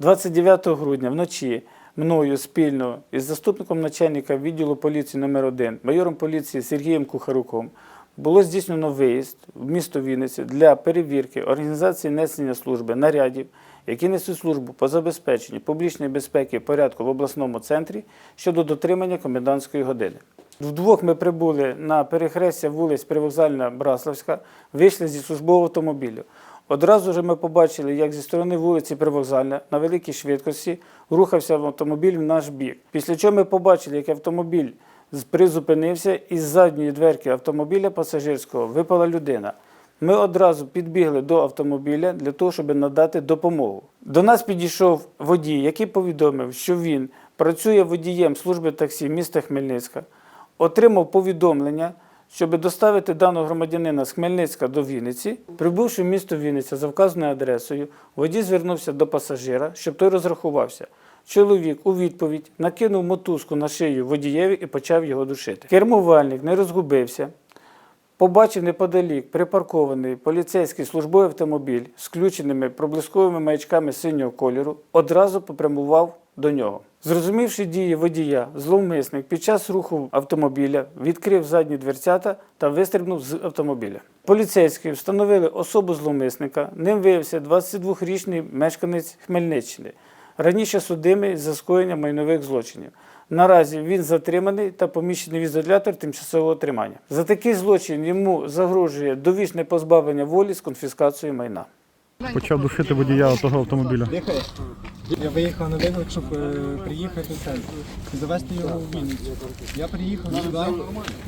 29 грудня вночі мною спільно із заступником начальника відділу поліції номер 1 майором поліції Сергієм Кухаруком було здійснено виїзд в місто Вінниці для перевірки організації несення служби нарядів, які несуть службу по забезпеченню публічної безпеки і порядку в обласному центрі щодо дотримання комендантської години. Вдвох ми прибули на перехрестя вулиць Привокзальна Браславська, вийшли зі службового автомобілю. Одразу ж ми побачили, як зі сторони вулиці Привокзальна на великій швидкості рухався автомобіль в наш бік. Після чого ми побачили, як автомобіль призупинився, і з задньої дверки автомобіля пасажирського випала людина. Ми одразу підбігли до автомобіля для того, щоб надати допомогу. До нас підійшов водій, який повідомив, що він працює водієм служби таксі міста Хмельницька, отримав повідомлення, щоб доставити даного громадянина з Хмельницька до Вінниці. Прибувши в місто Вінниця за вказаною адресою, водій звернувся до пасажира, щоб той розрахувався. Чоловік у відповідь накинув мотузку на шию водієві і почав його душити. Кермувальник не розгубився, Побачив неподалік припаркований поліцейський службовий автомобіль з включеними проблисковими маячками синього кольору, одразу попрямував до нього. Зрозумівши дії водія, зловмисник під час руху автомобіля відкрив задні дверцята та вистрибнув з автомобіля. Поліцейські встановили особу зловмисника. Ним виявився 22-річний мешканець Хмельниччини, раніше судимий за скоєння майнових злочинів. Наразі він затриманий та поміщений в ізолятор тимчасового тримання. За такий злочин йому загрожує довічне позбавлення волі з конфіскацією майна. Почав душити водія того автомобіля. Я виїхав на виклик, щоб е, приїхати в центр і завести його в Вінницю. Я приїхав сюди,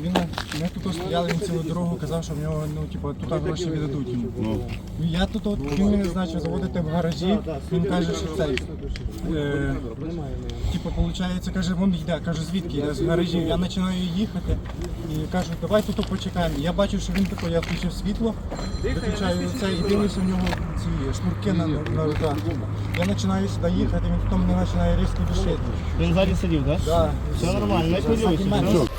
він ми тут стояли, він цілу дорогу казав, що в нього ну, типу, тут гроші віддадуть йому. І Я тут от, він мене значив заводити в гаражі, він каже, що цей. Е, типу, виходить, каже, вон йде, каже, звідки йде з гаражів. Я починаю їхати і кажу, давай тут почекаємо. Я бачу, що він тако, я включив світло, виключаю це і дивлюся в нього ці шнурки на, на руках. Я починаю сюди їхати, він потім мене починає різко душити. Він ззаді сидів, так? Да. Все нормально, не хвилюйся.